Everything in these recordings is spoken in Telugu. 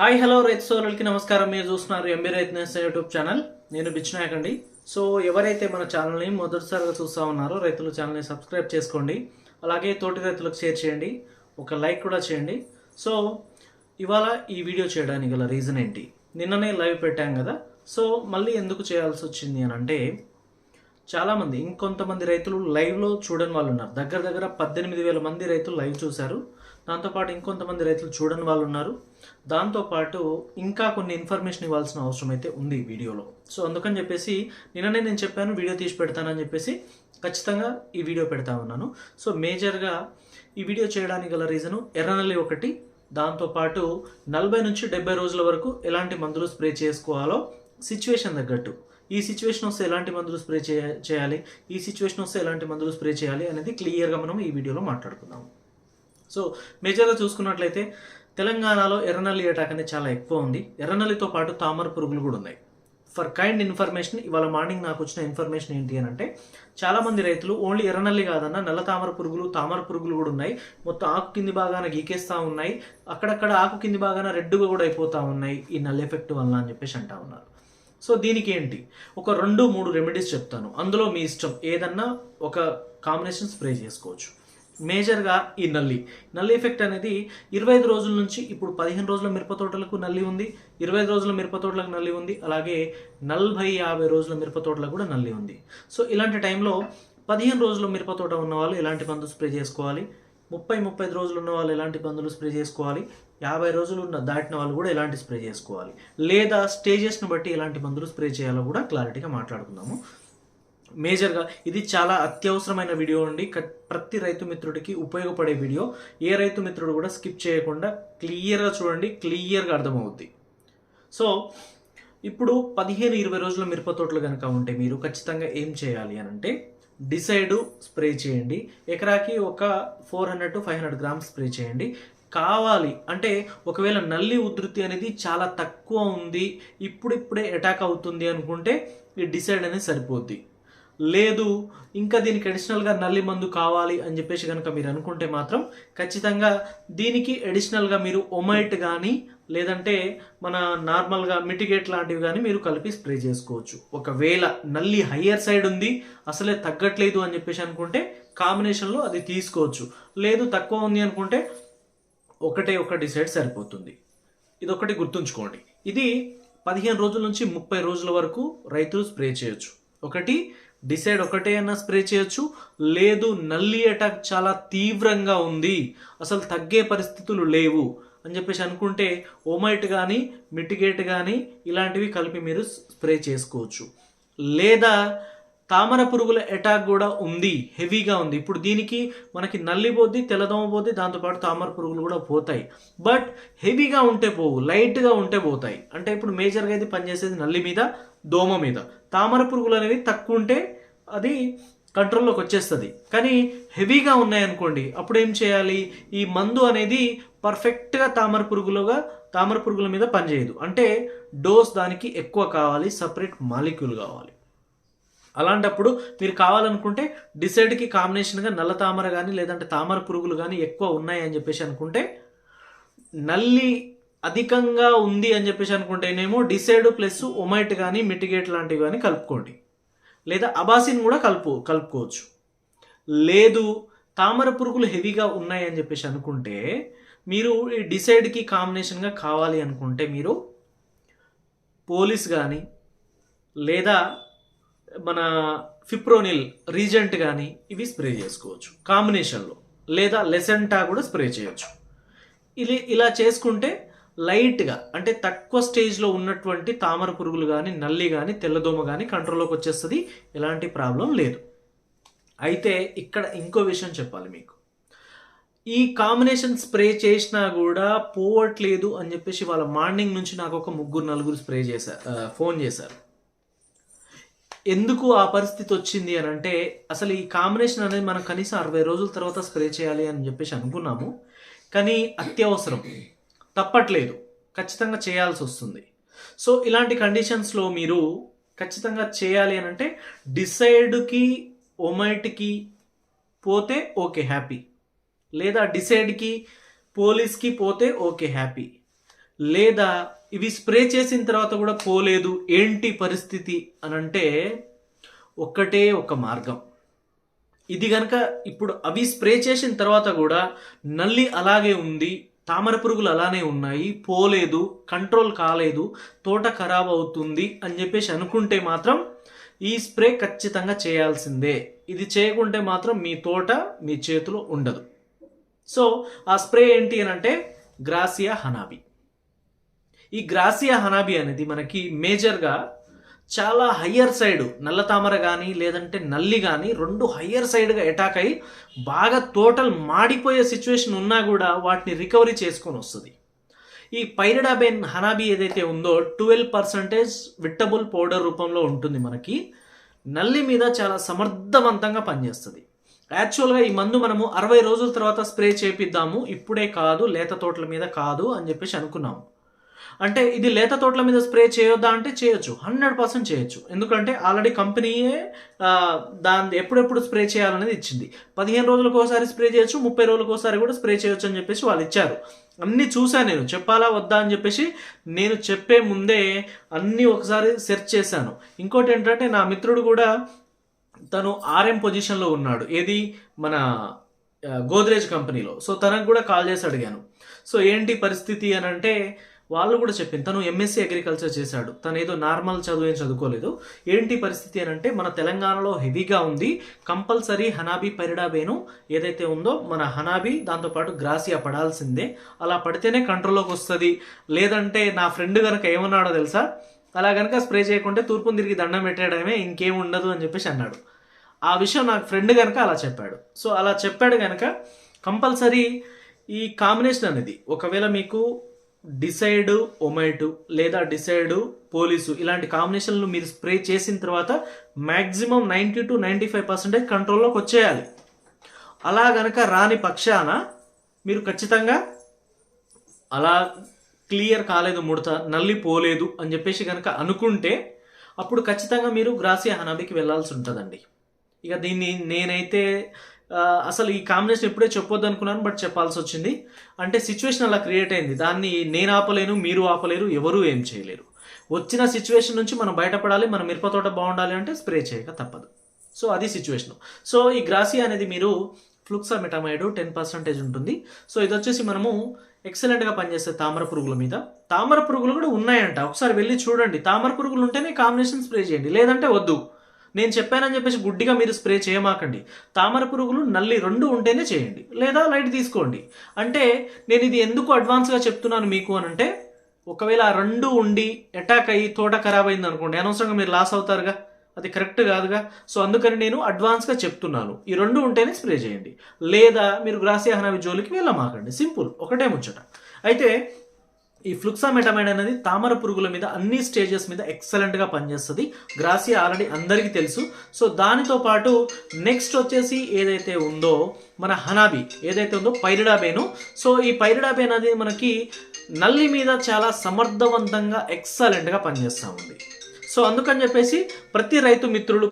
హాయ్ హలో రైతు సోదరులకి నమస్కారం. మీరు చూస్తున్నారు ఎంబీ రైతు నేస్తం యూట్యూబ్ ఛానల్. నేను బిచ్నాయక్ అండి సో ఎవరైతే మన ఛానల్ని మొదటిసారిగా చూస్తూ ఉన్నారో రైతుల ఛానల్ని సబ్స్క్రైబ్ చేసుకోండి. అలాగే తోటి రైతులకు షేర్ చేయండి. ఒక లైక్ కూడా చేయండి. సో ఇవాళ ఈ వీడియో చేయడానికి గల రీజన్ ఏంటి? నిన్ననే లైవ్ పెట్టాం కదా. సో మళ్ళీ ఎందుకు చేయాల్సి వచ్చింది అని అంటే చాలామంది ఇంకొంతమంది రైతులు లైవ్లో చూడని వాళ్ళు ఉన్నారు. దగ్గర దగ్గర పద్దెనిమిది వేల మంది రైతులు లైవ్ చూశారు. దాంతోపాటు ఇంకొంతమంది రైతులు చూడని వాళ్ళు ఉన్నారు. దాంతోపాటు ఇంకా కొన్ని ఇన్ఫర్మేషన్ ఇవ్వాల్సిన అవసరం అయితే ఉంది ఈ వీడియోలో. సో అందుకని చెప్పేసి నిన్ననే నేను చెప్పాను వీడియో తీసి పెడతానని చెప్పేసి ఖచ్చితంగా ఈ వీడియో పెడతా ఉన్నాను. సో మేజర్గా ఈ వీడియో చేయడానికి గల రీజను ఎర్రనల్లి ఒకటి దాంతోపాటు నలభై నుంచి డెబ్బై రోజుల వరకు ఎలాంటి మందులు స్ప్రే చేసుకోవాలో సిచ్యువేషన్ తగ్గట్టు. ఈ సిచ్యువేషన్ వస్తే ఎలాంటి మందులు స్ప్రే చేయ చేయాలి? ఈ సిచ్యువేషన్ వస్తే ఎలాంటి మందులు స్ప్రే చేయాలి? అనేది క్లియర్గా మనం ఈ వీడియోలో మాట్లాడుకుందాం. సో మేజర్గా చూసుకున్నట్లయితే తెలంగాణలో ఎర్రనల్లి అటాక్ అనేది చాలా ఎక్కువ ఉంది. ఎర్రనల్లితో పాటు తామర పురుగులు కూడా ఉన్నాయి. ఫర్ కైండ్ ఇన్ఫర్మేషన్ ఇవాళ మార్నింగ్ నాకు వచ్చిన ఇన్ఫర్మేషన్ ఏంటి అని అంటే చాలామంది రైతులు ఓన్లీ ఎర్రనల్లి కాదన్న నల్ల తామర పురుగులు తామర పురుగులు కూడా ఉన్నాయి. మొత్తం ఆకు కింది భాగాన గీకేస్తా ఉన్నాయి. అక్కడక్కడ ఆకు కింది భాగాన రెడ్డుగా కూడా అయిపోతూ ఉన్నాయి. ఈ నల్ ఎఫెక్ట్ వల్ల అని చెప్పేసి అంటా ఉన్నారు. సో దీనికి ఏంటి? ఒక రెండు మూడు రెమెడీస్ చెప్తాను. అందులో మీ ఇష్టం. ఏదన్నా ఒక కాంబినేషన్ స్ప్రే చేసుకోవచ్చు. మేజర్గా ఈ నల్లి. నల్లి ఎఫెక్ట్ అనేది ఇరవై ఐదు రోజుల నుంచి ఇప్పుడు పదిహేను రోజుల మిరప తోటలకు నల్లి ఉంది ఇరవై ఐదు రోజుల మిరప తోటలకు నల్లి ఉంది అలాగే నలభై యాభై రోజుల మిరప తోటలకు కూడా నల్లి ఉంది. సో ఇలాంటి టైంలో పదిహేను రోజుల మిరప తోట ఉన్న వాళ్ళు ఎలాంటి మందు స్ప్రే చేసుకోవాలి? ముప్పై ముప్పై రోజులు ఉన్న వాళ్ళు ఎలాంటి మందులు స్ప్రే చేసుకోవాలి? యాభై రోజులు ఉన్న దాటిన వాళ్ళు కూడా ఎలాంటి స్ప్రే చేసుకోవాలి? లేదా స్టేజెస్ని బట్టి ఎలాంటి మందులు స్ప్రే చేయాలో కూడా క్లారిటీగా మాట్లాడుకుందాము. మేజర్గా ఇది చాలా అత్యవసరమైన వీడియో అండి. ప్రతి రైతు మిత్రుడికి ఉపయోగపడే వీడియో. ఏ రైతు మిత్రుడు కూడా స్కిప్ చేయకుండా క్లియర్గా చూడండి. క్లియర్గా అర్థమవుద్ది. సో ఇప్పుడు పదిహేను ఇరవై రోజుల మిరప తోటలు కనుక ఉంటే మీరు ఖచ్చితంగా ఏం చేయాలి అని అంటే డిసైడ్ స్ప్రే చేయండి. ఎకరాకి ఒక four hundred to five hundred grams spray చేయండి. కావాలి అంటే ఒకవేళ నల్లి ఉధృతి అనేది చాలా తక్కువ ఉంది ఇప్పుడిప్పుడే అటాక్ అవుతుంది అనుకుంటే ఈ డిసైడ్ అనేది సరిపోద్ది. లేదు ఇంకా దీనికి అడిషనల్గా నల్లి మందు కావాలి అని చెప్పేసి కనుక మీరు అనుకుంటే మాత్రం ఖచ్చితంగా దీనికి అడిషనల్గా మీరు ఒమైట్ కానీ లేదంటే మన నార్మల్గా మిటిగేట్ లాంటివి కానీ మీరు కలిపి స్ప్రే చేసుకోవచ్చు. ఒకవేళ నల్లి హయ్యర్ సైడ్ ఉంది అసలే తగ్గట్లేదు అని చెప్పేసి అనుకుంటే కాంబినేషన్లో అది తీసుకోవచ్చు. లేదు తక్కువ ఉంది అనుకుంటే ఒకటే ఒక డిసైడ్ సరిపోతుంది. ఇది ఒకటి గుర్తుంచుకోండి. ఇది పదిహేను రోజుల నుంచి ముప్పై రోజుల వరకు రైతులు స్ప్రే చేయొచ్చు. ఒకటి డిసైడ్ ఒకటే అయినా స్ప్రే చేయొచ్చు. లేదు నల్లి అటాక్ చాలా తీవ్రంగా ఉంది. అసలు తగ్గే పరిస్థితులు లేవు అని చెప్పేసి అనుకుంటే ఓమైట్ కానీ మిటిగేట్ కానీ ఇలాంటివి కలిపి మీరు స్ప్రే చేసుకోవచ్చు. లేదా తామర పురుగుల అటాక్ కూడా ఉంది హెవీగా ఉంది. ఇప్పుడు దీనికి మనకి నల్లి పోద్ది తెల్లదోమ పోద్ది దాంతోపాటు తామర పురుగులు కూడా పోతాయి. బట్ హెవీగా ఉంటే పోవు లైట్గా ఉంటే పోతాయి. అంటే ఇప్పుడు మేజర్గా అయితే పనిచేసేది నల్లి మీద దోమ మీద. తామర పురుగులు అనేవి తక్కువ ఉంటే అది కంట్రోల్లోకి వచ్చేస్తుంది. కానీ హెవీగా ఉన్నాయనుకోండి అప్పుడు ఏం చేయాలి? ఈ మందు అనేది పర్ఫెక్ట్గా తామర పురుగులుగా తామర పురుగుల మీద పనిచేయదు. అంటే డోస్ దానికి ఎక్కువ కావాలి సపరేట్ మాలిక్యూల్ కావాలి. అలాంటప్పుడు మీరు కావాలనుకుంటే డిసైడ్కి కాంబినేషన్గా నల్ల తామర కానీ లేదంటే తామర పురుగులు కానీ ఎక్కువ ఉన్నాయి అని చెప్పేసి అనుకుంటే నల్లి అధికంగా ఉంది అని చెప్పేసి అనుకుంటేనేమో డిసైడ్ ప్లస్ ఒమైట్ కానీ మిటిగేట్ లాంటివి కానీ కలుపుకోండి. లేదా అబాసిన్ కూడా కలుపు కలుపుకోవచ్చు. లేదు తామర పురుగులు హెవీగా ఉన్నాయి అని చెప్పేసి అనుకుంటే మీరు ఈ డిసైడ్కి కాంబినేషన్గా కావాలి అనుకుంటే మీరు పోలీస్ కానీ లేదా మన ఫిప్రోనిల్ రీజెంట్ కానీ ఇవి స్ప్రే చేసుకోవచ్చు. కాంబినేషన్లో. లేదా లెసెంటా కూడా స్ప్రే చేయొచ్చు. ఇది ఇలా చేసుకుంటే లైట్గా అంటే తక్కువ స్టేజ్లో ఉన్నటువంటి తామర పురుగులు కానీ నల్లి కానీ తెల్లదోమ కానీ కంట్రోల్లోకి వచ్చేస్తుంది. ఎలాంటి ప్రాబ్లం లేదు. అయితే ఇక్కడ ఇంకో విషయం చెప్పాలి మీకు. ఈ కాంబినేషన్ స్ప్రే చేసినా కూడా పోవట్లేదు అని చెప్పేసి వాళ్ళ మార్నింగ్ నుంచి నాకు ఒక ముగ్గురు నలుగురు స్ప్రే చేశారు ఫోన్ చేశారు. ఎందుకు ఆ పరిస్థితి వచ్చింది అని అంటే అసలు ఈ కాంబినేషన్ అనేది మనం కనీసం అరవై రోజుల తర్వాత స్ప్రే చేయాలి అని చెప్పేసి అనుకున్నాము. కానీ అత్యవసరం. తప్పట్లేదు. ఖచ్చితంగా చేయాల్సి వస్తుంది. సో ఇలాంటి కండిషన్స్లో మీరు ఖచ్చితంగా చేయాలి అని అంటే డిసైడ్కి ఒమైట్కి పోతే ఓకే హ్యాపీ లేదా డిసైడ్కి పోలీస్కి పోతే ఓకే హ్యాపీ లేదా ఇవి స్ప్రే చేసిన తర్వాత కూడా పోలేదు ఏంటి పరిస్థితి అని అంటే ఒక్కటే ఒక మార్గం. ఇది కనుక ఇప్పుడు అవి స్ప్రే చేసిన తర్వాత కూడా నల్లి అలాగే ఉంది తామర పురుగులు అలానే ఉన్నాయి పోలేదు కంట్రోల్ కాలేదు తోట ఖరాబ్ అవుతుంది అని చెప్పేసి అనుకుంటే మాత్రం ఈ స్ప్రే ఖచ్చితంగా చేయాల్సిందే. ఇది చేయకుంటే మాత్రం మీ తోట మీ చేతిలో ఉండదు. సో ఆ స్ప్రే ఏంటి అని అంటే గ్రాసియా హనాబి. ఈ గ్రాసియా హనాబి అనేది మనకి మేజర్గా చాలా హయ్యర్ సైడ్ నల్ల తామర కానీ లేదంటే నల్లి కానీ రెండు హయ్యర్ సైడ్గా అటాక్ అయ్యి బాగా టోటల్ మాడిపోయే సిచ్యువేషన్ ఉన్నా కూడా వాటిని రికవరీ చేసుకొని వస్తుంది. ఈ పైరడాబెన్ హనాబి ఏదైతే ఉందో ట్వెల్వ్ పర్సంటేజ్ విట్టబుల్ పౌడర్ రూపంలో ఉంటుంది మనకి. నల్లి మీద చాలా సమర్థవంతంగా పనిచేస్తుంది. యాక్చువల్గా ఈ మందు మనము అరవై రోజుల తర్వాత స్ప్రే చేపిద్దాము. ఇప్పుడే కాదు లేత తోటల మీద కాదు అని చెప్పేసి అనుకున్నాము. అంటే ఇది లేత తోటల మీద స్ప్రే చేయొద్దా అంటే చేయొచ్చు. హండ్రెడ్ పర్సెంట్ చేయొచ్చు. ఎందుకంటే ఆల్రెడీ కంపెనీయే దాన్ని దాని ఎప్పుడెప్పుడు స్ప్రే చేయాలనేది ఇచ్చింది. పదిహేను రోజులకు ఒకసారి స్ప్రే చేయొచ్చు ముప్పై రోజులకు ఒకసారి కూడా స్ప్రే చేయొచ్చు అని చెప్పేసి వాళ్ళు ఇచ్చారు. అన్నీ చూశాను నేను. చెప్పాలా వద్దా అని చెప్పేసి నేను చెప్పే ముందే అన్నీ ఒకసారి సెర్చ్ చేశాను. ఇంకోటి ఏంటంటే నా మిత్రుడు కూడా తను ఆర్ఎం పొజిషన్లో ఉన్నాడు. ఏది? మన గోద్రేజ్ కంపెనీలో. సో తనకు కూడా కాల్ చేసి అడిగాను. సో ఏంటి పరిస్థితి అని అంటే వాళ్ళు కూడా చెప్పింది తను ఎంఎస్సీ అగ్రికల్చర్ చేశాడు. తను ఏదో నార్మల్ చదువు ఏం చదువుకోలేదు. ఏంటి పరిస్థితి అని అంటే మన తెలంగాణలో హెవీగా ఉంది. కంపల్సరీ హనాబీ పెరిడాబేను ఏదైతే ఉందో మన హనాబీ దాంతోపాటు గ్రాసియా పడాల్సిందే. అలా పడితేనే కంట్రోల్లోకి వస్తుంది. లేదంటే నా ఫ్రెండ్ కనుక ఏమన్నాడో తెలుసా? అలా కనుక స్ప్రే చేయకుంటే తూర్పును తిరిగి దండం పెట్టడమే ఇంకేం ఉండదు అని చెప్పేసి అన్నాడు. ఆ విషయం నాకు ఫ్రెండ్ కనుక అలా చెప్పాడు. సో అలా చెప్పాడు కనుక కంపల్సరీ ఈ కాంబినేషన్ అనేది ఒకవేళ మీకు డిసైడ్ ఒమైటు లేదా డిసైడ్ పోలీసు ఇలాంటి కాంబినేషన్లు మీరు స్ప్రే చేసిన తర్వాత maximum ninety to ninety five percentage కంట్రోల్లోకి వచ్చేయాలి. అలా గనక రాని పక్షాన మీరు ఖచ్చితంగా అలా క్లియర్ కాలేదు ముడత నల్లి పోలేదు అని చెప్పేసి కనుక అనుకుంటే అప్పుడు ఖచ్చితంగా మీరు గ్రాసియా హనాబికి వెళ్ళాల్సి ఉంటుందండి. ఇక దీన్ని నేనైతే అసలు ఈ కాంబినేషన్ ఎప్పుడే చెప్పొద్దు అనుకున్నాను బట్ చెప్పాల్సి వచ్చింది అంటే సిచ్యువేషన్ అలా క్రియేట్ అయింది. దాన్ని నేను ఆపలేను మీరు ఆపలేరు ఎవరూ ఏం చేయలేరు. వచ్చిన సిచ్యువేషన్ నుంచి మనం బయటపడాలి మన మిరపతోట బాగుండాలి అంటే స్ప్రే చేయక తప్పదు. సో అది సిచ్యువేషన్ సో ఈ గ్రాసియా అనేది మీరు ఫ్లుక్సామెటమైడ్ టెన్ పర్సెంటేజ్ ఉంటుంది. సో ఇది వచ్చేసి మనము ఎక్సలెంట్గా పనిచేస్తే తామర పురుగుల మీద. తామర పురుగులు కూడా ఉన్నాయంట. ఒకసారి వెళ్ళి చూడండి. తామర పురుగులు ఉంటేనే కాంబినేషన్ స్ప్రే చేయండి. లేదంటే వద్దు. నేను చెప్పానని చెప్పేసి గుడ్డిగా మీరు స్ప్రే చేయమాకండి. తామర పురుగులు నల్లి రెండు ఉంటేనే చేయండి. లేదా లైట్ తీసుకోండి. అంటే నేను ఇది ఎందుకు అడ్వాన్స్గా చెప్తున్నాను మీకు అని అంటే ఒకవేళ ఆ రెండు ఉండి అటాక్ అయ్యి తోట ఖరాబ్ అయింది అనుకోండి అనవసరంగా మీరు లాస్ అవుతారుగా? అది కరెక్ట్ కాదుగా? సో అందుకని నేను అడ్వాన్స్గా చెప్తున్నాను. ఈ రెండు ఉంటేనే స్ప్రే చేయండి. లేదా మీరు గ్రాసియా హనావి జోలికి వెళ్ళమాకండి. సింపుల్. ఒకటే ముచ్చట. అయితే ఈ ఫ్లుక్సామెటమైడ్ అనేది తామర పురుగుల మీద అన్ని స్టేజెస్ మీద ఎక్సలెంట్గా పనిచేస్తుంది. గ్రాసియా ఆల్రెడీ అందరికీ తెలుసు. సో దానితో పాటు నెక్స్ట్ వచ్చేసి ఏదైతే ఉందో మన హనాబి ఏదైతే ఉందో పైరిడాబేను సో ఈ పైరిడాబేన్ అనేది మనకి నల్లి మీద చాలా సమర్థవంతంగా ఎక్సలెంట్గా పనిచేస్తూ ఉంది. సో అందుకని చెప్పేసి ప్రతి రైతు మిత్రులు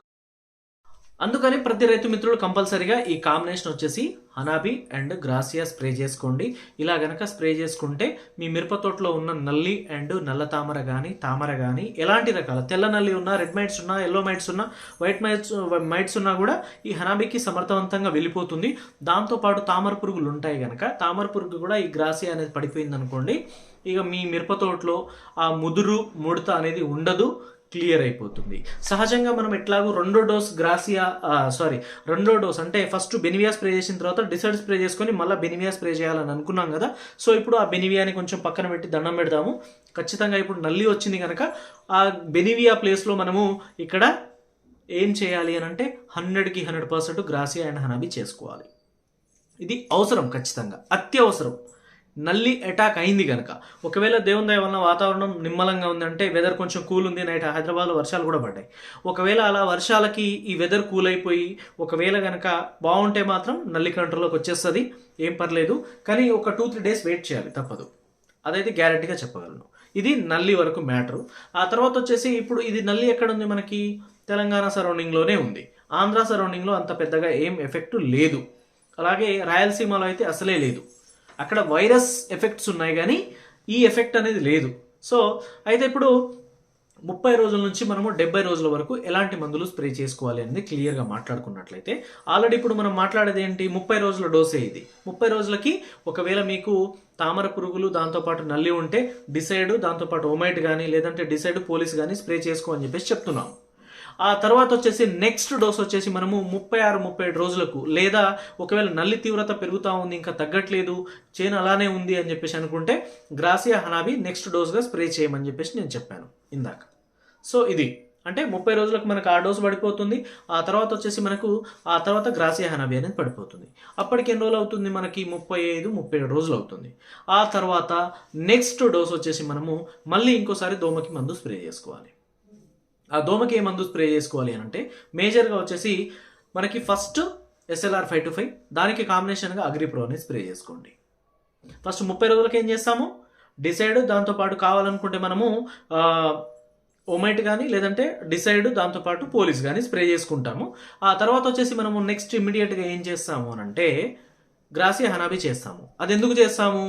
అందుకని ప్రతి రైతు మిత్రులు కంపల్సరీగా ఈ కాంబినేషన్ వచ్చేసి హనాబి అండ్ గ్రాసియా స్ప్రే చేసుకోండి. ఇలా గనక స్ప్రే చేసుకుంటే మీ మిరప తోటలో ఉన్న నల్లి అండ్ నల్ల తామర కానీ తామర కానీ ఎలాంటి రకాల తెల్ల నల్లి ఉన్నా రెడ్ మైట్స్ ఉన్నా ఎల్లో మైట్స్ ఉన్నా వైట్ మైట్స్ మైట్స్ ఉన్నా కూడా ఈ హనాబికి సమర్థవంతంగా వెళ్ళిపోతుంది. దాంతోపాటు తామర పురుగులు ఉంటాయి కనుక తామర పురుగు కూడా ఈ గ్రాసియా అనేది పడిపోయింది అనుకోండి ఇక మీ మిరప తోటలో ఆ ముదురు ముడత అనేది ఉండదు. క్లియర్ అయిపోతుంది. సహజంగా మనం ఎట్లాగో రెండో డోస్ గ్రాసియా సారీ రెండో డోస్ అంటే ఫస్ట్ బెనివియా స్ప్రే చేసిన తర్వాత డిసైడ్ స్ప్రే చేసుకొని మళ్ళీ బెనివియా స్ప్రే చేయాలని అనుకున్నాం కదా. సో ఇప్పుడు ఆ బెనివియాని కొంచెం పక్కన పెట్టి దండం పెడదాము. ఖచ్చితంగా ఇప్పుడు నల్లి వచ్చింది కనుక ఆ బెనివియా ప్లేస్లో మనము ఇక్కడ ఏం చేయాలి అని అంటే హండ్రెడ్కి hundred percent Gracia and Hanabi చేసుకోవాలి. ఇది అవసరం ఖచ్చితంగా అత్యవసరం. నల్లి అటాక్ అయింది కనుక ఒకవేళ దేవుని దయ వలన వాతావరణం నిమ్మలంగా ఉందంటే వెదర్ కొంచెం కూల్ ఉంది. నైట్ హైదరాబాద్లో వర్షాలు కూడా పడ్డాయి. ఒకవేళ అలా వర్షాలకి ఈ వెదర్ కూల్ అయిపోయి ఒకవేళ కనుక బాగుంటే మాత్రం నల్లి కంట్రోల్లోకి వచ్చేస్తుంది. ఏం పర్లేదు. కానీ ఒక టూ త్రీ డేస్ వెయిట్ చేయాలి. తప్పదు. అదైతే గ్యారెంటీగా చెప్పగలను. ఇది నల్లి వరకు మ్యాటరు ఆ తర్వాత వచ్చేసి ఇప్పుడు ఇది నల్లి ఎక్కడ ఉంది మనకి? తెలంగాణ సరౌండింగ్లోనే ఉంది. ఆంధ్ర సరౌండింగ్లో అంత పెద్దగా ఏం ఎఫెక్ట్ లేదు. అలాగే రాయలసీమలో అయితే అసలే లేదు. అక్కడ వైరస్ ఎఫెక్ట్స్ ఉన్నాయి కానీ ఈ ఎఫెక్ట్ అనేది లేదు. సో అయితే ఇప్పుడు ముప్పై రోజుల నుంచి మనము డెబ్బై రోజుల వరకు ఎలాంటి మందులు స్ప్రే చేసుకోవాలి అనేది క్లియర్గా మాట్లాడుకున్నట్లయితే ఆల్రెడీ ఇప్పుడు మనం మాట్లాడేది ఏంటి? ముప్పై రోజుల డోసే ఇది. ముప్పై రోజులకి ఒకవేళ మీకు తామర పురుగులు దాంతోపాటు నల్లి ఉంటే డిసైడ్ దాంతోపాటు ఓమైట్ కానీ లేదంటే డిసైడ్ పోలీస్ కానీ స్ప్రే చేసుకో అని చెప్పేసి చెప్తున్నాం. ఆ తర్వాత వచ్చేసి నెక్స్ట్ డోస్ వచ్చేసి మనము ముప్పై ఆరు ముప్పై ఏడు రోజులకు లేదా ఒకవేళ నల్లి తీవ్రత పెరుగుతూ ఉంది ఇంకా తగ్గట్లేదు చేను అలానే ఉంది అని చెప్పేసి అనుకుంటే గ్రాసియా హనాబి నెక్స్ట్ డోస్గా స్ప్రే చేయమని చెప్పేసి నేను చెప్పాను ఇందాక. సో ఇది. అంటే ముప్పై రోజులకు మనకు ఆ డోస్ పడిపోతుంది ఆ తర్వాత వచ్చేసి మనకు ఆ తర్వాత గ్రాసియా హనాబి అనేది పడిపోతుంది. అప్పటికి ఎన్ని రోజులు అవుతుంది మనకి? ముప్పై ఐదు ముప్పై ఏడు రోజులు అవుతుంది. ఆ తర్వాత నెక్స్ట్ డోస్ వచ్చేసి మనము మళ్ళీ ఇంకోసారి దోమకి మందు స్ప్రే చేసుకోవాలి. ఆ దోమకి ఏ మందు స్ప్రే చేసుకోవాలి అని అంటే మేజర్గా వచ్చేసి మనకి first SLR five two five దానికి కాంబినేషన్గా అగ్రిప్రోని స్ప్రే చేసుకోండి. ఫస్ట్ ముప్పై రోజులకి ఏం చేస్తాము? డిసైడ్ దాంతోపాటు కావాలనుకుంటే మనము ఒమైట్ ఓమైట్ కానీ లేదంటే డిసైడ్ దాంతోపాటు పోలీస్ కానీ స్ప్రే చేసుకుంటాము. ఆ తర్వాత వచ్చేసి మనము నెక్స్ట్ ఇమ్మీడియట్గా ఏం చేస్తాము అని అంటే గ్రాసియా హనాబీ చేస్తాము అది ఎందుకు చేస్తాము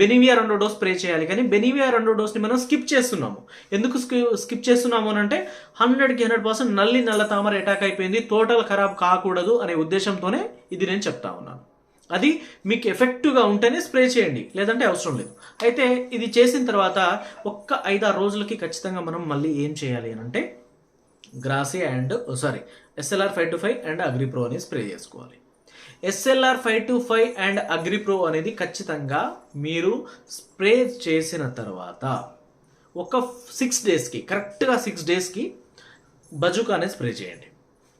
బెనివియా రెండో డోస్ స్ప్రే చేయాలి కానీ బెనివియా రెండో డోస్ని మనం స్కిప్ చేస్తున్నాము ఎందుకు స్కిప్ చేస్తున్నాము అని అంటే హండ్రెడ్కి హండ్రెడ్ పర్సెంట్ నల్లి నల్ల తామర అటాక్ అయిపోయింది టోటల్ ఖరాబ్ కాకూడదు అనే ఉద్దేశంతోనే ఇది నేను చెప్తా ఉన్నాను అది మీకు ఎఫెక్టివ్గా ఉంటేనే స్ప్రే చేయండి లేదంటే అవసరం లేదు అయితే ఇది చేసిన తర్వాత ఒక్క ఐదారు రోజులకి ఖచ్చితంగా మనం మళ్ళీ ఏం చేయాలి అని అంటే Gracia and sorry SLR five two five and Agripro అని స్ప్రే చేసుకోవాలి SLR five two five and Agripro అనేది ఖచ్చితంగా మీరు స్ప్రే చేసిన తర్వాత ఒక సిక్స్ డేస్కి కరెక్ట్గా సిక్స్ డేస్కి బజుకా అనేది స్ప్రే చేయండి.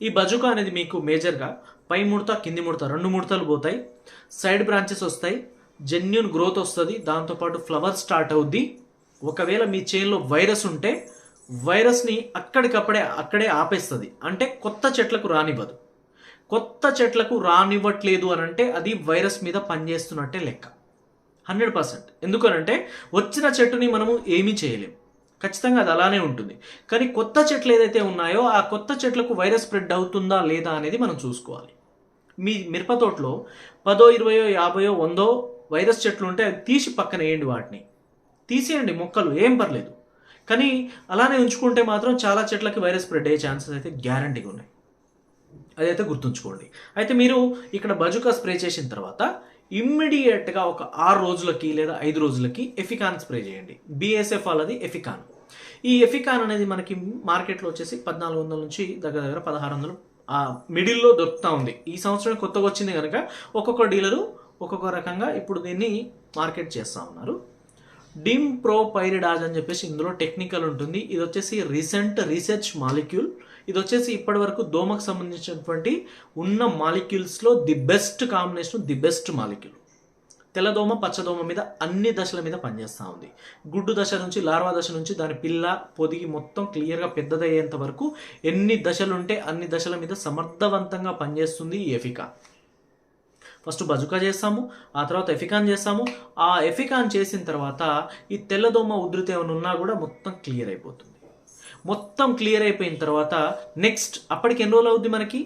ఈ బజుకా అనేది మీకు మేజర్గా పై ముడత కింది ముడత రెండు ముడతలు పోతాయి. సైడ్ బ్రాంచెస్ వస్తాయి. జెన్యున్ గ్రోత్ వస్తుంది. దాంతోపాటు ఫ్లవర్ స్టార్ట్ అవుద్ది. ఒకవేళ మీ చేనులో వైరస్ ఉంటే వైరస్ని అక్కడికప్పుడే అక్కడే ఆపేస్తుంది. అంటే కొత్త చెట్లకు రానివ్వదు. కొత్త చెట్లకు రానివ్వట్లేదు అని అంటే అది వైరస్ మీద పనిచేస్తున్నట్టే లెక్క. Hundred percent. ఎందుకనంటే వచ్చిన చెట్టుని మనము ఏమీ చేయలేం. ఖచ్చితంగా అది అలానే ఉంటుంది. కానీ కొత్త చెట్లు ఏదైతే ఉన్నాయో ఆ కొత్త చెట్లకు వైరస్ స్ప్రెడ్ అవుతుందా లేదా అనేది మనం చూసుకోవాలి. మీ మిరప తోటలో పదో ఇరవయో యాభయో వందో వైరస్ చెట్లు ఉంటే అది తీసి పక్కన వేయండి వాటిని. తీసేయండి మొక్కలు ఏం పర్లేదు. కానీ అలానే ఉంచుకుంటే మాత్రం చాలా చెట్లకి వైరస్ స్ప్రెడ్ అయ్యే ఛాన్సెస్ అయితే గ్యారంటీగా ఉన్నాయి. అదైతే గుర్తుంచుకోండి. అయితే మీరు ఇక్కడ బజుకా స్ప్రే చేసిన తర్వాత ఇమ్మీడియట్గా ఒక ఆరు రోజులకి లేదా ఐదు రోజులకి ఎఫికాన్ స్ప్రే చేయండి. బిఎస్ఎఫ్ వాళ్ళది ఎఫికాన్. ఈ ఎఫికాన్ అనేది మనకి మార్కెట్లో వచ్చేసి పద్నాలుగు వందల నుంచి దగ్గర దగ్గర పదహారు వందలు మిడిల్లో దొరుకుతూ ఉంది. ఈ సంవత్సరం కొత్తగా వచ్చింది కనుక ఒక్కొక్క డీలరు ఒక్కొక్క రకంగా ఇప్పుడు దీన్ని మార్కెట్ చేస్తూ ఉన్నారు. డిమ్ ప్రో పైరిడాజ్ అని చెప్పేసి ఇందులో టెక్నికల్ ఉంటుంది. ఇది వచ్చేసి రీసెంట్ రీసెర్చ్ మాలిక్యూల్. ఇది వచ్చేసి ఇప్పటి వరకు దోమకు సంబంధించినటువంటి ఉన్న మాలిక్యూల్స్లో the best combination the best molecule. తెల్లదోమ పచ్చదోమ మీద అన్ని దశల మీద పనిచేస్తూ ఉంది. గుడ్డు దశ నుంచి లార్వా దశ నుంచి దాని పిల్ల పొదిగి మొత్తం క్లియర్గా పెద్దదయ్యేంత వరకు ఎన్ని దశలుంటే అన్ని దశల మీద సమర్థవంతంగా పనిచేస్తుంది ఈ ఎఫికా. ఫస్ట్ బజుకా చేస్తాము ఆ తర్వాత ఎఫికాన్ చేస్తాము. ఆ ఎఫికాన్ చేసిన తర్వాత ఈ తెల్లదోమ ఉధృతి ఏమైనా ఉన్నా కూడా మొత్తం క్లియర్ అయిపోతుంది. మొత్తం క్లియర్ అయిపోయిన తర్వాత నెక్స్ట్ అప్పటికి ఎన్ని రోజులు అవుద్ది మనకి?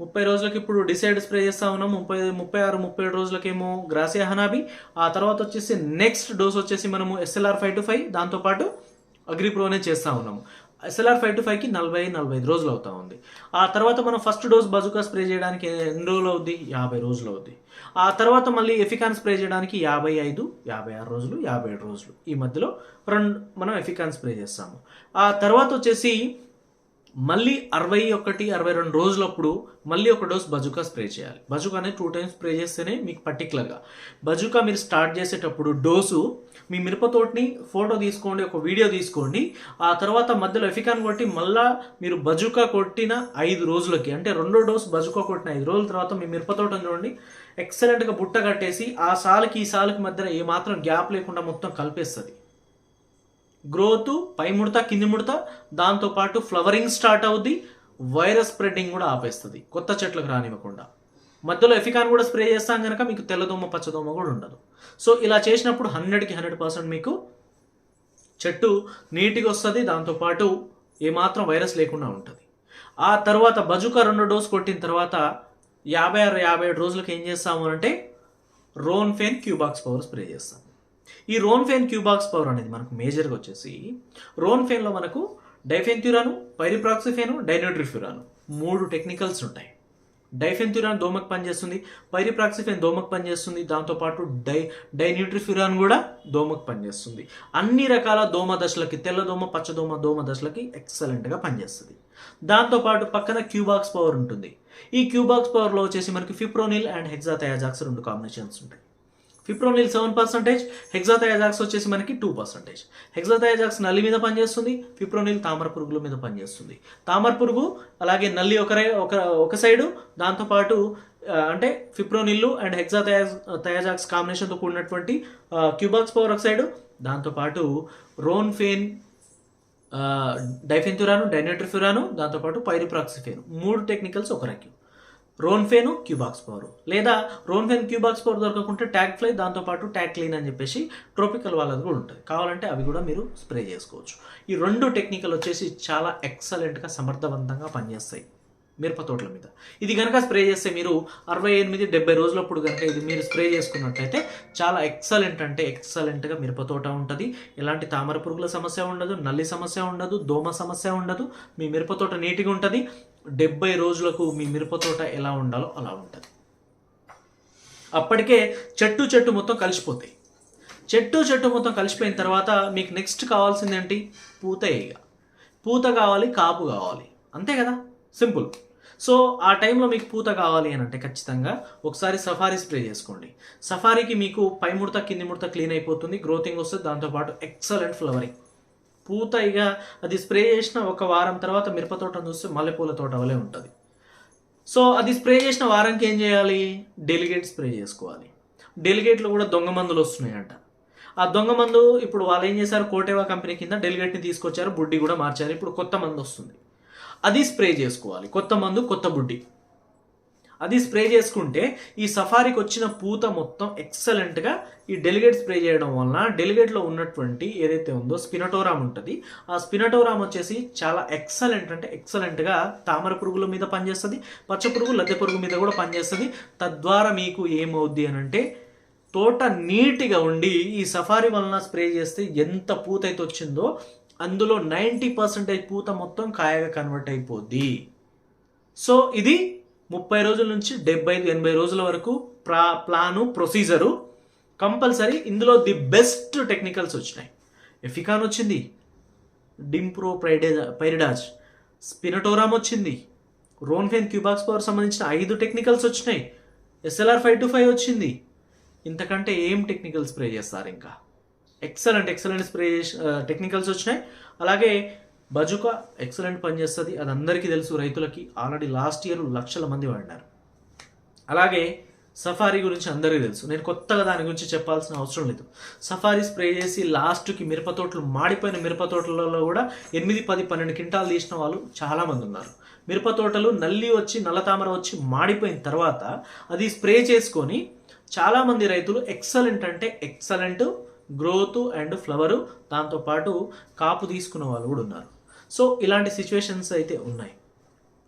ముప్పై రోజులకి ఇప్పుడు డిసైడ్ స్ప్రే చేస్తా ఉన్నాం. ముప్పై ముప్పై ఆరు ముప్పై ఏడు రోజులకేమో గ్రాసియా హనాబి ఆ తర్వాత వచ్చేసి నెక్స్ట్ డోస్ వచ్చేసి మనము ఎస్ఎల్ఆర్ ఫైవ్ టు ఫైవ్ దాంతోపాటు అగ్రిప్రోనే చేస్తూ ఉన్నాము ఎస్ఎల్ఆర్ ఫైవ్ టు ఫైవ్కి నలభై నలభై ఐదు రోజులు అవుతా ఉంది. ఆ తర్వాత మనం ఫస్ట్ డోస్ బజుకా స్ప్రే చేయడానికి ఎన్ని రోజులు అవుద్ది? యాభై రోజులు అవుద్ది. ఆ తర్వాత మళ్ళీ ఎఫికాన్ స్ప్రే చేయడానికి యాభై ఐదు యాభై ఆరు రోజులు యాభై ఏడు రోజులు. ఈ మధ్యలో రెండు మనం ఎఫికాన్ స్ప్రే చేస్తాము. ఆ తర్వాత వచ్చేసి మళ్ళీ అరవై ఒకటి అరవై రెండు రోజులప్పుడు మళ్ళీ ఒక డోస్ బజుకా స్ప్రే చేయాలి. బజుకా అనేది టూ టైమ్స్ స్ప్రే చేస్తేనే మీకు పర్టికులర్గా బజుకా మీరు స్టార్ట్ చేసేటప్పుడు డోసు మీ మిరపతోటిని ఫోటో తీసుకోండి ఒక వీడియో తీసుకోండి. ఆ తర్వాత మధ్యలో ఎఫికాన్ కొట్టి మళ్ళా మీరు బజుకా కొట్టిన ఐదు రోజులకి అంటే రెండో డోస్ బజుకా కొట్టిన ఐదు రోజుల తర్వాత మీ మిరపతోటని చూడండి. ఎక్సలెంట్గా బుట్ట కట్టేసి ఆ సాలుకి ఈ సాలుకి మధ్యన ఏమాత్రం గ్యాప్ లేకుండా మొత్తం కలిపేస్తుంది. గ్రోత్ పై ముడత కింది ముడత దాంతోపాటు ఫ్లవరింగ్ స్టార్ట్ అవుద్ది వైరస్ స్ప్రెడ్డింగ్ కూడా ఆపేస్తుంది. కొత్త చెట్లకు రానివ్వకుండా. మధ్యలో ఎఫికాన్ కూడా స్ప్రే చేస్తాం కనుక మీకు తెల్లదోమ పచ్చదోమ కూడా ఉండదు. సో ఇలా చేసినప్పుడు హండ్రెడ్కి హండ్రెడ్ పర్సెంట్ మీకు చెట్టు నీట్గా వస్తుంది దాంతోపాటు ఏమాత్రం వైరస్ లేకుండా ఉంటుంది. ఆ తర్వాత బజుక రెండు డోస్ కొట్టిన తర్వాత యాభై ఆరు యాభై ఏడు రోజులకు ఏం చేస్తాము అంటే రోన్ ఫెన్ క్యూబాక్స్ పవర్ స్ప్రే చేస్తాం ఈ రోన్ ఫెన్ క్యూబాక్స్ పవర్ అనేది మనకు మేజర్గా వచ్చేసి రోన్ ఫెన్లో మనకు డైఫెన్థ్యూరాను పైరిప్రాక్సిఫేను డైనోట్రిఫ్యూరాను మూడు టెక్నికల్స్ ఉంటాయి. డైఫెన్థ్యూరాన్ దోమకు పనిచేస్తుంది పైరిప్రాక్సిఫెన్ దోమకు పనిచేస్తుంది దాంతోపాటు డై డైన్యూట్రిఫ్యూరాన్ కూడా దోమకు పనిచేస్తుంది. అన్ని రకాల దోమ దశలకి తెల్ల దోమ పచ్చదోమ దోమ దశలకి ఎక్సలెంట్గా పనిచేస్తుంది. దాంతోపాటు పక్కన క్యూబాక్స్ పవర్ ఉంటుంది. ఈ క్యూబాక్స్ పవర్లో వచ్చేసి మనకి ఫిప్రోనిల్ అండ్ హెగ్జాథయాజాక్స్ రెండు కాంబినేషన్స్ ఉంటాయి. ఫిప్రోనిల్ సెవెన్ పర్సెంటేజ్ హెగ్జాథయాజాక్స్ వచ్చేసి మనకి టూ పర్సెంటేజ్. హెగ్జాథయాజాక్స్ నల్లి మీద పనిచేస్తుంది ఫిప్రోనిల్ తామర పురుగుల మీద పనిచేస్తుంది. తామర పురుగు అలాగే నల్లి ఒకరే ఒక ఒక సైడు దాంతోపాటు అంటే ఫిప్రోనిల్లు అండ్ హెక్సాథయాజ్ థయాజాక్స్ కాంబినేషన్తో కూడినటువంటి క్యూబాక్స్ పవర్ ఒక సైడు దాంతోపాటు రోన్ఫేన్ డైఫెన్థురాను డైనట్రిఫ్యురాను దాంతోపాటు పైరిప్రాక్సిఫేను. మూడు టెక్నికల్స్ ఒక రకం రోన్ఫేను క్యూబాక్స్ పవర్. లేదా రోన్ఫేన్ క్యూబాక్స్ పవర్ దొరకకుంటే ట్యాక్ ఫ్లై దాంతోపాటు ట్యాక్ క్లీన్ అని చెప్పేసి ట్రోపికల్ వాళ్ళది కూడా ఉంటుంది కావాలంటే అవి కూడా మీరు స్ప్రే చేసుకోవచ్చు. ఈ రెండు టెక్నికల్ వచ్చేసి చాలా ఎక్సలెంట్గా సమర్థవంతంగా పనిచేస్తాయి. మిరప తోటల మీద. ఇది కనుక స్ప్రే చేస్తే మీరు అరవై ఎనిమిది డెబ్బై రోజులప్పుడు కనుక ఇది మీరు స్ప్రే చేసుకున్నట్టయితే చాలా ఎక్సలెంట్ అంటే ఎక్సలెంట్గా మిరప తోట ఉంటుంది. ఎలాంటి తామర పురుగుల సమస్య ఉండదు నల్లి సమస్య ఉండదు దోమ సమస్య ఉండదు. మీ మిరప తోట నీట్గా ఉంటుంది. డెబ్బై రోజులకు మీ మిరప తోట ఎలా ఉండాలో అలా ఉంటుంది. అప్పటికే చెట్టు చెట్టు మొత్తం కలిసిపోతాయి. చెట్టు చెట్టు మొత్తం కలిసిపోయిన తర్వాత మీకు నెక్స్ట్ కావాల్సింది ఏంటి? పూత ఇక పూత కావాలి కాపు కావాలి. అంతే కదా? సింపుల్ సో ఆ టైంలో మీకు పూత కావాలి అని అంటే ఖచ్చితంగా ఒకసారి సఫారీ స్ప్రే చేసుకోండి. సఫారీకి మీకు పై ముడత కింది ముడత క్లీన్ అయిపోతుంది గ్రోతింగ్ వస్తుంది దాంతోపాటు ఎక్సలెంట్ ఫ్లవరింగ్. పూత ఇక అది స్ప్రే చేసిన ఒక వారం తర్వాత మిరప తోటను చూస్తే మల్లెపూల తోట వలె ఉంటుంది. సో అది స్ప్రే చేసిన వారానికి ఏం చేయాలి? డెలిగేట్ స్ప్రే చేసుకోవాలి. డెలిగేట్లో కూడా దొంగ మందులు వస్తున్నాయంట. ఆ దొంగ మందు ఇప్పుడు వాళ్ళు ఏం చేశారు? కోటేవా కంపెనీ కింద డెలిగేట్ని తీసుకొచ్చారు బుడ్డి కూడా మార్చారు. ఇప్పుడు కొత్త మందు వస్తుంది. అది స్ప్రే చేసుకోవాలి. కొత్త మందు కొత్త బుడ్డి. అది స్ప్రే చేసుకుంటే ఈ సఫారీకి వచ్చిన పూత మొత్తం ఎక్సలెంట్గా ఈ డెలిగేట్ స్ప్రే చేయడం వలన డెలిగేట్లో ఉన్నటువంటి ఏదైతే ఉందో స్పినటోరామ్ ఉంటుంది. ఆ స్పినటోరామ్ వచ్చేసి చాలా ఎక్సలెంట్ అంటే ఎక్సలెంట్గా తామర పురుగుల మీద పనిచేస్తుంది పచ్చ పురుగు లద్దె పురుగు మీద కూడా పనిచేస్తుంది. తద్వారా మీకు ఏమవుద్ది అని అంటే తోట నీట్గా ఉండి ఈ సఫారీ వలన స్ప్రే చేస్తే ఎంత పూత అయితే వచ్చిందో అందులో నైంటీ పర్సెంటేజ్ పూత మొత్తం కాయగా కన్వర్ట్ అయిపోద్ది. సో ఇది ముప్పై రోజుల నుంచి డెబ్బై ఐదు ఎనభై రోజుల వరకు ప్రా ప్లాను ప్రొసీజరు. కంపల్సరీ ఇందులో ది బెస్ట్ టెక్నికల్స్ వచ్చినాయి. ఎఫికాన్ వచ్చింది డింప్రో ప్రైడే పైరిడాజ్ స్పినటోరామ్ వచ్చింది రోన్ఫెన్ క్యూబాక్స్ పవర్ సంబంధించిన ఐదు టెక్నికల్స్ వచ్చినాయి ఎస్ఎల్ఆర్ ఫైవ్ టు ఫైవ్ వచ్చింది. ఇంతకంటే ఏం టెక్నికల్ స్ప్రే చేస్తారు ఇంకా? ఎక్సలెంట్ ఎక్సలెంట్ స్ప్రే టెక్నికల్స్ వచ్చినాయి. అలాగే బజుకా ఎక్సలెంట్ పనిచేస్తుంది అది అందరికీ తెలుసు. రైతులకి ఆల్రెడీ లాస్ట్ ఇయర్ లక్షల మంది వాడినారు. అలాగే సఫారీ గురించి అందరికీ తెలుసు. నేను కొత్తగా దాని గురించి చెప్పాల్సిన అవసరం లేదు. సఫారీ స్ప్రే చేసి లాస్ట్కి మిరప తోటలు మాడిపోయిన మిరపతోటలలో కూడా ఎనిమిది పది పన్నెండు క్వింటాలు తీసిన వాళ్ళు చాలామంది ఉన్నారు. మిరప తోటలు నల్లి వచ్చి నల్ల తామర వచ్చి మాడిపోయిన తర్వాత అది స్ప్రే చేసుకొని చాలామంది రైతులు ఎక్సలెంట్ అంటే ఎక్సలెంట్ గ్రోత్ అండ్ ఫ్లవరు దాంతోపాటు కాపు తీసుకున్న వాళ్ళు కూడా ఉన్నారు. సో ఇలాంటి సిచ్యువేషన్స్ అయితే ఉన్నాయి.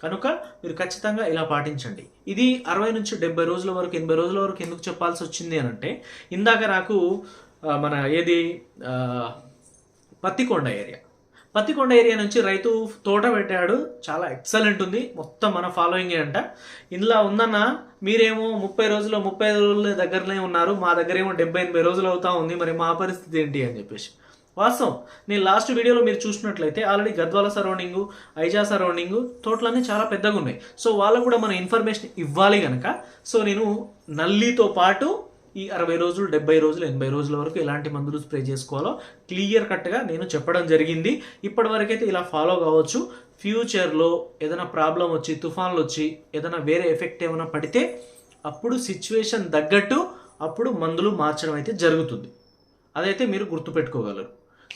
కనుక మీరు ఖచ్చితంగా ఇలా పాటించండి. ఇది అరవై నుంచి డెబ్బై రోజుల వరకు ఎనభై రోజుల వరకు ఎందుకు చెప్పాల్సి వచ్చింది అని అంటే ఇందాక నాకు మన ఏది పత్తికొండ ఏరియా పత్తికొండ ఏరియా నుంచి రైతు తోట పెట్టాడు. చాలా ఎక్సలెంట్ ఉంది. మొత్తం మన ఫాలోయింగ్ అంట. ఇందులో ఉందన్న మీరేమో ముప్పై రోజులు ముప్పై రోజుల దగ్గరనే ఉన్నారు. మా దగ్గర ఏమో డెబ్బై ఎనభై రోజులు అవుతా ఉంది. మరి మా పరిస్థితి ఏంటి అని చెప్పేసి. వాస్తవం. నేను లాస్ట్ వీడియోలో మీరు చూసినట్లయితే already Gadwal surrounding Aija surrounding తోటలన్నీ చాలా పెద్దగా ఉన్నాయి. సో వాళ్ళకు కూడా మన ఇన్ఫర్మేషన్ ఇవ్వాలి కనుక సో నేను నల్లితో పాటు ఈ అరవై రోజులు డెబ్బై రోజులు ఎనభై రోజుల వరకు ఎలాంటి మందులు స్ప్రే చేసుకోవాలో క్లియర్ కట్గా నేను చెప్పడం జరిగింది. ఇప్పటి వరకైతే ఇలా ఫాలో కావచ్చు. ఫ్యూచర్లో ఏదైనా ప్రాబ్లం వచ్చి తుఫాన్లు వచ్చి ఏదైనా వేరే ఎఫెక్ట్ ఏమైనా పడితే అప్పుడు సిచ్యువేషన్ తగ్గట్టు అప్పుడు మందులు మార్చడం అయితే జరుగుతుంది. అదైతే మీరు గుర్తుపెట్టుకోగలరు.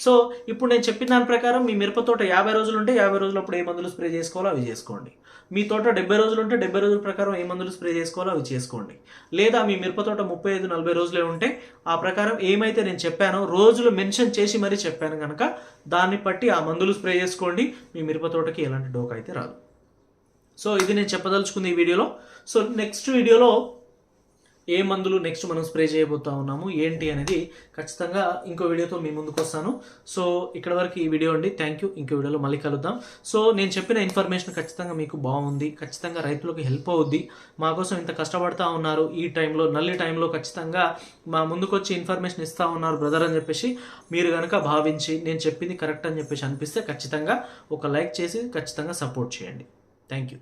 సో ఇప్పుడు నేను చెప్పిన దాని ప్రకారం మీ మిరపతోట యాభై రోజులు ఉంటే యాభై రోజులు అప్పుడు ఏ మందులు స్ప్రే చేసుకోవాలో అవి చేసుకోండి. మీ తోట డెబ్బై రోజులు ఉంటే డెబ్బై రోజుల ప్రకారం ఏ మందులు స్ప్రే చేసుకోవాలో అవి చేసుకోండి. లేదా మీ మిరప తోట ముప్పై ఐదు నలభై రోజులే ఉంటే ఆ ప్రకారం ఏమైతే నేను చెప్పానో రోజులు మెన్షన్ చేసి మరీ చెప్పాను కనుక దాన్ని బట్టి ఆ మందులు స్ప్రే చేసుకోండి. మీ మిరప తోటకి ఎలాంటి డోకా అయితే రాదు. సో ఇది నేను చెప్పదలుచుకుంది ఈ వీడియోలో. సో నెక్స్ట్ వీడియోలో ఏ మందులు నెక్స్ట్ మనం స్ప్రే చేయబోతా ఉన్నాము ఏంటి అనేది ఖచ్చితంగా ఇంకో వీడియోతో మీ ముందుకు వస్తాను. సో ఇక్కడ వరకు ఈ వీడియో అండి. థ్యాంక్ యూ ఇంకో వీడియోలో మళ్ళీ కలుద్దాం. సో నేను చెప్పిన ఇన్ఫర్మేషన్ ఖచ్చితంగా మీకు బాగుంది. ఖచ్చితంగా రైతులకు హెల్ప్ అవుద్ది. మా కోసం ఇంత కష్టపడతా ఉన్నారు. ఈ టైంలో నల్లి టైంలో ఖచ్చితంగా మా ముందుకొచ్చి ఇన్ఫర్మేషన్ ఇస్తూ ఉన్నారు బ్రదర్ అని చెప్పేసి మీరు కనుక భావించి నేను చెప్పింది కరెక్ట్ అని చెప్పేసి అనిపిస్తే ఖచ్చితంగా ఒక లైక్ చేసి ఖచ్చితంగా సపోర్ట్ చేయండి. Thank you